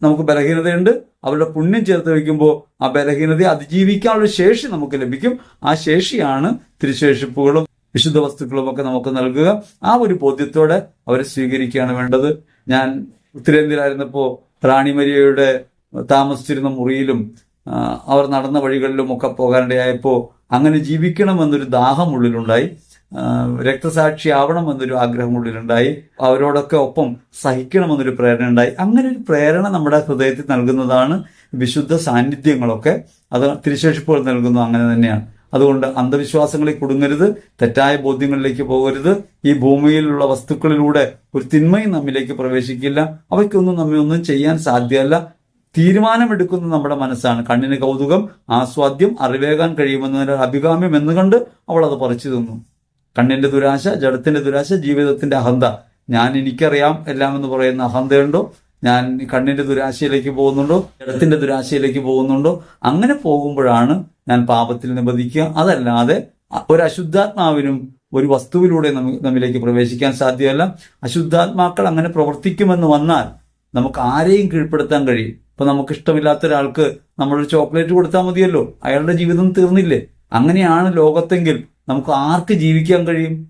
നമുക്ക് ബലഹീനതയുണ്ട്. അവരുടെ പുണ്യം ചേർത്ത് വയ്ക്കുമ്പോൾ ആ ബലഹീനതയെ അതിജീവിക്കാനുള്ള ശേഷി നമുക്ക് ലഭിക്കും. ആ ശേഷിയാണ് തിരുശേഷിപ്പുകളും വിശുദ്ധ വസ്തുക്കളും ഒക്കെ നമുക്ക് നൽകുക. ആ ഒരു ബോധ്യത്തോടെ അവരെ സ്വീകരിക്കുകയാണ് വേണ്ടത്. ഞാൻ ഉത്തരേന്ത്യയിലായിരുന്നപ്പോൾ റാണിമരിയയുടെ താമസിച്ചിരുന്ന മുറിയിലും അവർ നടന്ന വഴികളിലും ഒക്കെ പോകാനിടയായപ്പോൾ അങ്ങനെ ജീവിക്കണമെന്നൊരു ദാഹം ഉള്ളിലുണ്ടായി രക്തസാക്ഷി ആവണമെന്നൊരു ആഗ്രഹം ഉള്ളിലുണ്ടായി അവരോടൊക്കെ ഒപ്പം സഹിക്കണമെന്നൊരു പ്രേരണ ഉണ്ടായി അങ്ങനെ ഒരു പ്രേരണ നമ്മുടെ ഹൃദയത്തിൽ നൽകുന്നതാണ് വിശുദ്ധ സാന്നിധ്യങ്ങളൊക്കെ. അത് തിരുശേഷിപ്പുകൾ നൽകുന്നു അങ്ങനെ തന്നെയാണ്. അതുകൊണ്ട് അന്ധവിശ്വാസങ്ങളിൽ കുടുങ്ങരുത് തെറ്റായ ബോധ്യങ്ങളിലേക്ക് പോകരുത്. ഈ ഭൂമിയിലുള്ള വസ്തുക്കളിലൂടെ ഒരു തിന്മയും നമ്മിലേക്ക് പ്രവേശിക്കില്ല. അവയ്ക്കൊന്നും നമ്മെ ഒന്നും ചെയ്യാൻ സാധ്യമല്ല തീരുമാനമെടുക്കുന്ന നമ്മുടെ മനസ്സാണ്. കണ്ണിന് കൗതുകം ആസ്വാദ്യം അറിവേകാൻ കഴിയുമെന്നതിന്റെ അഭികാമ്യം എന്ന് കണ്ട് അവൾ അത് പറിച്ചു തിന്നു. കണ്ണിന്റെ ദുരാശ ജഡത്തിന്റെ ദുരാശ ജീവിതത്തിന്റെ അഹന്ത. ഞാൻ എനിക്കറിയാം എല്ലാം എന്ന് പറയുന്ന അഹന്തയുണ്ടോ? ഞാൻ കണ്ണിന്റെ ദുരാശയിലേക്ക് പോകുന്നുണ്ടോ? ജഡത്തിന്റെ ദുരാശയിലേക്ക് പോകുന്നുണ്ടോ? അങ്ങനെ പോകുമ്പോഴാണ് ഞാൻ പാപത്തിൽ നിബന്ധിക്കുക. അതല്ലാതെ ഒരു അശുദ്ധാത്മാവിനും ഒരു വസ്തുവിലൂടെ നമ്മിലേക്ക് പ്രവേശിക്കാൻ സാധ്യമല്ല. അശുദ്ധാത്മാക്കൾ അങ്ങനെ പ്രവർത്തിക്കുമെന്ന് വന്നാൽ നമുക്ക് ആരെയും കീഴ്പ്പെടുത്താൻ കഴിയും. ഇപ്പൊ നമുക്ക് ഇഷ്ടമില്ലാത്ത ഒരാൾക്ക് നമ്മളൊരു ചോക്ലേറ്റ് കൊടുത്താൽ മതിയല്ലോ. അയാളുടെ ജീവിതം തീർന്നില്ലേ? അങ്ങനെയാണ് ലോകത്തെങ്കിൽ നമുക്ക് ആർക്ക് ജീവിക്കാൻ കഴിയും?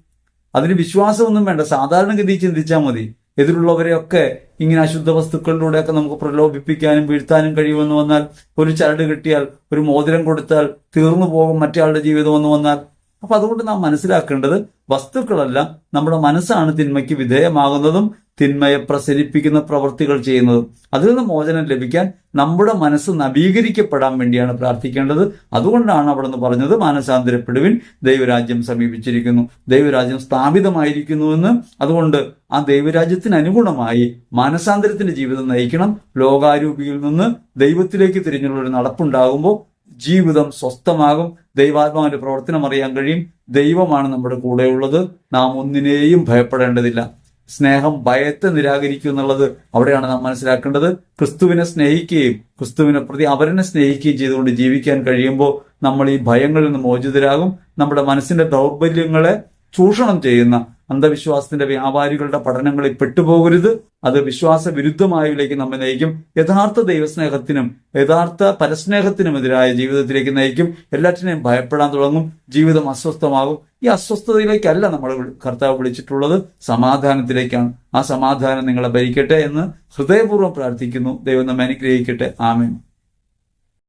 അതിന് വിശ്വാസമൊന്നും വേണ്ട. സാധാരണഗതി ചിന്തിച്ചാൽ മതി. എതിരുള്ളവരെയൊക്കെ ഇങ്ങനെ അശുദ്ധ വസ്തുക്കളിലൂടെയൊക്കെ നമുക്ക് പ്രലോഭിപ്പിക്കാനും വീഴ്ത്താനും കഴിയുമെന്ന് വന്നാൽ ഒരു ചരട് കിട്ടിയാൽ ഒരു മോതിരം കൊടുത്താൽ തീർന്നു പോകും മറ്റേ ജീവിതം എന്ന് വന്നാൽ അപ്പൊ അതുകൊണ്ട് നാം മനസ്സിലാക്കേണ്ടത് വസ്തുക്കളെല്ലാം നമ്മുടെ മനസ്സാണ് തിന്മയ്ക്ക് വിധേയമാകുന്നതും തിന്മയെ പ്രസരിപ്പിക്കുന്ന പ്രവൃത്തികൾ ചെയ്യുന്നതും. അതിൽ നിന്ന് മോചനം ലഭിക്കാൻ നമ്മുടെ മനസ്സ് നവീകരിക്കപ്പെടാൻ വേണ്ടിയാണ് പ്രാർത്ഥിക്കേണ്ടത്. അതുകൊണ്ടാണ് അവിടെ നിന്ന് പറഞ്ഞത് മാനസാന്തരപ്പെടുവിൻ ദൈവരാജ്യം സമീപിച്ചിരിക്കുന്നു. ദൈവരാജ്യം സ്ഥാപിതമായിരിക്കുന്നുവെന്ന്. അതുകൊണ്ട് ആ ദൈവരാജ്യത്തിന് അനുഗുണമായി മാനസാന്തരത്തിന്റെ ജീവിതം നയിക്കണം. ലോകാരൂപിയിൽ നിന്ന് ദൈവത്തിലേക്ക് തിരിഞ്ഞുള്ള ഒരു നടപ്പുണ്ടാകുമ്പോൾ ജീവിതം സ്വസ്ഥമാകും. ദൈവാത്മാവിന്റെ പ്രവർത്തനം അറിയാൻ കഴിയും. ദൈവമാണ് നമ്മുടെ കൂടെയുള്ളത്. നാം ഒന്നിനെയും ഭയപ്പെടേണ്ടതില്ല. സ്നേഹം ഭയത്തെ നിരാകരിക്കും എന്നുള്ളത് അവിടെയാണ് നാം മനസ്സിലാക്കേണ്ടത്. ക്രിസ്തുവിനെ സ്നേഹിക്കുകയും ക്രിസ്തുവിനെ പ്രതി അവരനെ സ്നേഹിക്കുകയും ചെയ്തുകൊണ്ട് ജീവിക്കാൻ കഴിയുമ്പോൾ നമ്മൾ ഈ ഭയങ്ങളിൽ നിന്ന് മോചിതരാകും. നമ്മുടെ മനസ്സിന്റെ ദൗർബല്യങ്ങളെ ചൂഷണം ചെയ്യുന്ന അന്ധവിശ്വാസത്തിന്റെ വ്യാപാരികളുടെ പഠനങ്ങളിൽ പെട്ടുപോകരുത്. അത് വിശ്വാസ വിരുദ്ധമായതിലേക്ക് നമ്മെ നയിക്കും. യഥാർത്ഥ ദൈവസ്നേഹത്തിനും യഥാർത്ഥ പരസ്നേഹത്തിനുമെതിരായ ജീവിതത്തിലേക്ക് നയിക്കും. എല്ലാറ്റിനെയും ഭയപ്പെടാൻ തുടങ്ങും. ജീവിതം അസ്വസ്ഥമാകും. ഈ അസ്വസ്ഥതയിലേക്കല്ല നമ്മൾ കർത്താവ് വിളിച്ചിട്ടുള്ളത്. സമാധാനത്തിലേക്കാണ്. ആ സമാധാനം നിങ്ങളെ ഭരിക്കട്ടെ എന്ന് ഹൃദയപൂർവം പ്രാർത്ഥിക്കുന്നു. ദൈവം നമ്മെ അനുഗ്രഹിക്കട്ടെ. ആമേൻ.